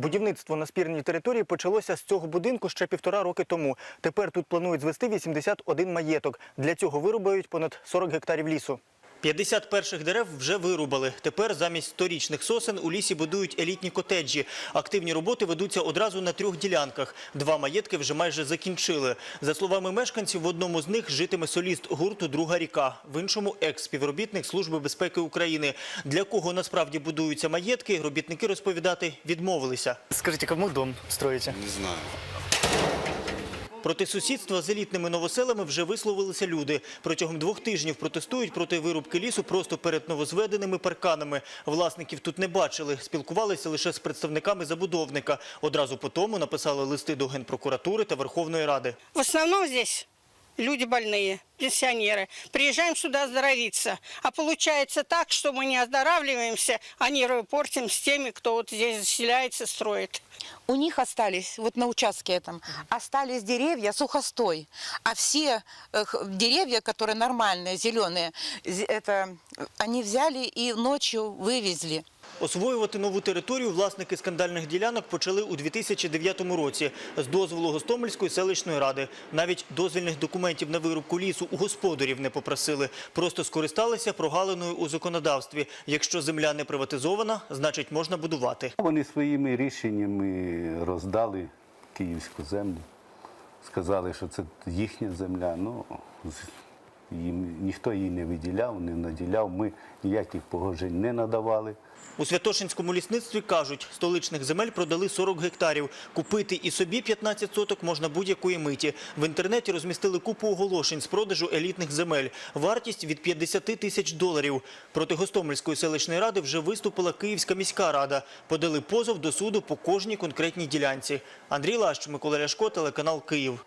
Будівництво на спірній території почалося з цього будинку ще півтора роки тому. Тепер тут планують звести 81 маєток. Для цього вирубають понад 40 гектарів лісу. 50 перших дерев вже вирубали. Тепер замість сторічних сосен у лісі будують елітні котеджі. Активні роботи ведуться одразу на трьох ділянках. Два маєтки вже майже закінчили. За словами мешканців, в одному з них житиме соліст гурту Друга ріка, в іншому екс-співробітник Служби безпеки України. Для кого насправді будуються маєтки, робітники розповідати відмовилися. Скажите, кому дом строите? Не знаю. Проти сусідства з елітними новоселами вже висловилися люди. Протягом двох тижнів протестують проти вирубки лісу просто перед новозведеними парканами. Власників тут не бачили, спілкувалися лише з представниками забудовника. Одразу по тому написали листи до Генпрокуратури та Верховної Ради. В основному здесь люди больные, пенсионеры. Приезжаем сюда оздоровиться. А получается так, что мы не оздоравливаемся, а нервы портим с теми, кто вот здесь заселяется, строит. У них остались, вот на участке этом, остались деревья, сухостой. А все э, х- деревья, которые нормальные, зеленые, зе- это, э, они взяли и ночью вывезли. Освоювати нову територію власники скандальних ділянок почали у 2009 році з дозволу Гостомельської селищної ради. Навіть дозвільних документів на вирубку лісу у господарів не попросили. Просто скористалися прогалиною у законодавстві. Якщо земля не приватизована, значить можна будувати. Вони своїми рішеннями роздали київську землю. Сказали, що це їхня земля. Ну, їм ніхто її не виділяв, не наділяв. Ми ніяких погоджень не надавали. У Святошинському лісництві кажуть, столичних земель продали 40 гектарів. Купити і собі 15 соток можна будь-якої миті. В інтернеті розмістили купу оголошень з продажу елітних земель. Вартість від 50 тисяч доларів. Проти Гостомельської селищної ради вже виступила Київська міська рада. Подали позов до суду по кожній конкретній ділянці. Андрій Лащ, Микола Ляшко, телеканал Київ.